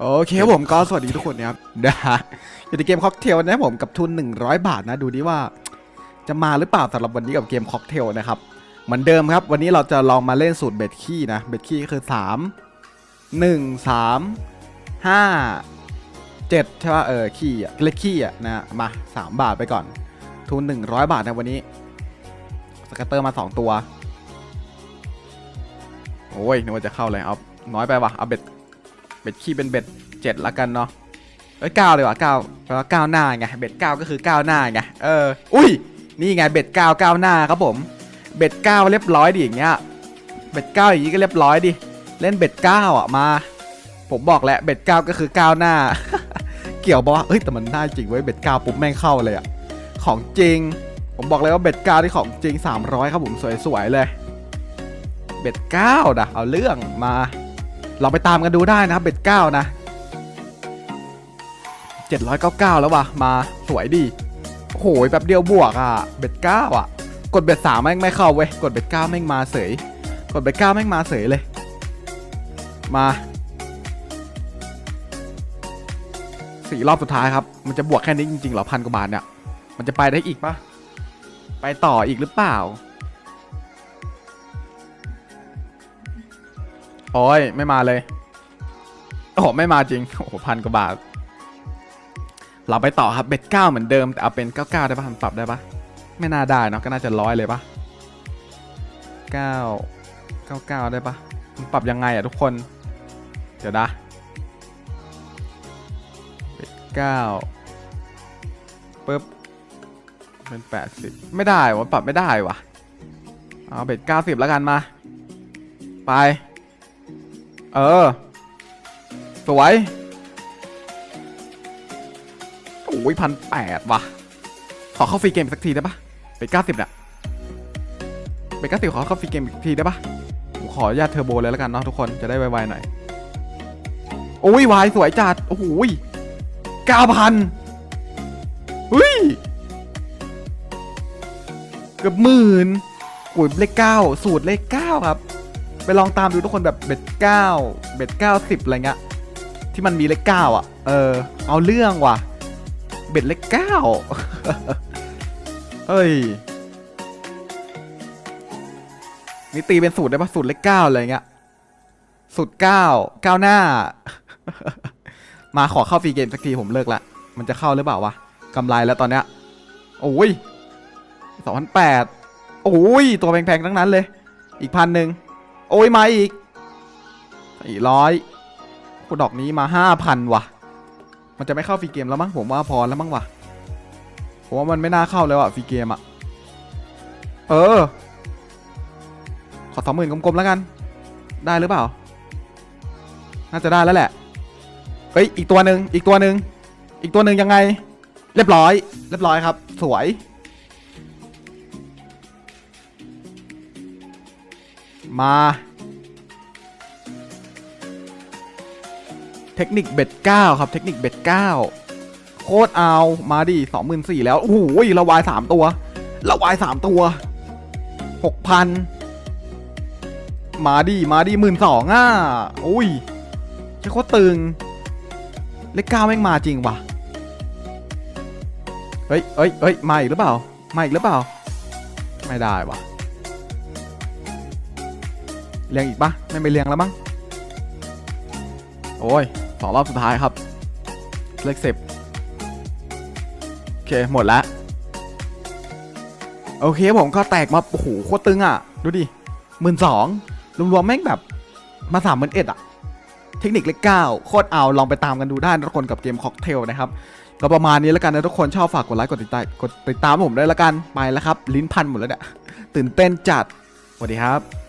โอเคครับผมก็สวัสดีทุกคนนะครับนะฮะอยู่ในเกมค็อกเทลนะครับผมกับทุน 100 บาทนะดูดิว่า จะมาหรือเปล่าสำหรับวันนี้กับเกมค็อกเทลนะครับเหมือนเดิมครับ วันนี้เราจะลองมาเล่นสูตรเบ็ดขี้นะเบ็ดขี้คือ 3 1 3 5 7ใช่ป่ะเออขี้อะเลขขี้อะนะมา 3 บาทไปก่อน ทุน 100 บาทนะวันนี้สกัตเตอร์มา 2 ตัว โอ้ยนึกว่าจะเข้าเลยเอาน้อยไปว่ะเอาเบ็ด เบ็ดขี้เป็นเบ็ดเจ็ดละกันเนาะเอ้ยเก้าเลยว่ะเก้าแปลว่าเก้าหน้าไงเบ็ดเก้าก็คือเก้าหน้าไงเอออุ้ยนี่ไงเบ็ดเก้าเก้าหน้าครับผม เบ็ดเก้าเรียบร้อยดิอย่างเงี้ยเบ็ดเก้าอย่างงี้ก็เรียบร้อยดิเล่นเบ็ดเก้าอะมา ผมบอกแล้วเบ็ดเก้าก็คือเก้าหน้า เกี่ยวบอกว่าเอ้ยแต่มันได้จริงเว้ยเบ็ดเก้าปุ๊บแม่งเข้าเลยอะของจริง ผมบอกเลยว่าเบ็ดเก้าที่ของจริง 300 ครับผมสวยๆเลย เบ็ดเก้านะเอาเรื่องมา เราไปตามกันดูได้นะครับเบ็ดเก้านะ799แล้ววะมาสวยดีโอ้โหแป๊บเดียวบวกอะเบ็ดเก้าอะ กดเบ็ดสามแม่งไม่เข้าเว้ยกดเบ็ดเก้าแม่งมาเสยกดเบ็ดเก้าแม่งมาเสยเลย มาสี่รอบสุดท้ายครับ มันจะบวกแค่นี้จริงๆเหรอพันกว่าบาทเนี่ย มันจะไปได้อีกปะไปต่ออีกหรือเปล่า โอ้ยไม่มาเลย โอ้โหไม่มาจริง โอ้โหพันกว่าบาท เราไปต่อครับเบ็ดเก้าเหมือนเดิมแต่เอาเป็นเก้าเก้าได้ปะปรับได้ปะไม่น่าได้เนอะก็น่าจะร้อยเลยปะเก้าเก้าเก้าได้ปะมันปรับยังไงอะทุกคน เดี๋ยวนะเบ็ดเก้าปึ๊บเป็นแปดสิบไม่ได้วะปรับไม่ได้วะเอาเบ็ดเก้าสิบแล้วกันมา ไป เออ สวย โอ้ยพันแปดว่ะ ขอเข้าฟรีเกมสักทีได้ปะเป็นเก้าสิบเนี่ยเป็นเก้าสิบขอเข้าฟรีเกมอีกทีได้ปะผมขอญาตเทอร์โบเลยแล้วกันเนาะทุกคนจะได้ไวๆหน่อย โอ้ยวายสวยจัด โอ้โหเก้าพันเฮ้ย เกือบหมื่นโอ้ยเลขเก้าสูตรเลขเก้าครับ ไปลองตามดูทุกคนแบบเบ็ดเก้าเบ็ดเก้าสิบอะไรเงี้ยที่มันมีเลขเก้าอะ เออ เอาเรื่องว่ะ เบ็ดเลขเก้าเฮ้ยนี่ตีเป็นสูตรได้ปะสูตรเลขเก้าอะไรเงี้ยสูตรเก้าเก้าหน้า มาขอเข้าฟรีเกมสักทีผมเลิกละ มันจะเข้าหรือเปล่าวะกำไรแล้วตอนเนี้ยโอ้ยสองพันแปดโอ้ย ตัวแพงๆทั้งนั้นเลย อีกพันหนึ่ง อ้ยมาอีกสี่ร้อยคูดอกนี้มาห้าพันว่ะ มันจะไม่เข้าฟรีเกมแล้วมั้งผมว่าพอแล้วมั้งว่ะผมว่ามันไม่น่าเข้าเลยว่ะฟรีเกมอะเออ ขอสองหมื่นกลมๆแล้วกัน ได้หรือเปล่า น่าจะได้แล้วแหละ เฮ้ย อีกตัวหนึ่งอีกตัวหนึ่งอีกตัวหนึ่งยังไง เรียบร้อย เรียบร้อยครับ สวย มาเทคนิคเบ็ดเก้าครับ เทคนิคเบ็ดเก้าโคตรเอามาดิสองหมื่นสี่แล้ว โอ้โหระวายสามตัวระวายสามตัวหกพันมาดิมาดิหมื่นสองอะอุ้ยใช่โคตรตึง เลขเก้าแม่งมาจริงว่ะเฮ้ยเฮ้ยเฮ้ยมาอีกหรือเปล่ามาอีกหรือเปล่า ไม่ได้ว่ะ เลี้ยงอีกปะไม่ไปเลี้ยงแล้วมั้งโอ้ยสองรอบสุดท้ายครับ เลขสิบโอเค หมดแล้วโอเคผมก็แตกมา โอ้โห โคตรตึงอะ ดูดิหมื่นสองรวมๆแม่งแบบ มาสามหมื่นเอ็ดอะ เทคนิคเลขเก้าโคตรเอา ลองไปตามกันดูได้ทุกคนกับเกมค็อกเทลนะครับ ก็ประมาณนี้แล้วกันนะทุกคนชอบฝากกดไลค์กดติดตามกดติดตามผมด้วยแล้วกันไปแล้วครับ ลิ้นพันหมดแล้วเนี่ยตื่นเต้นจัดสวัสดีครับ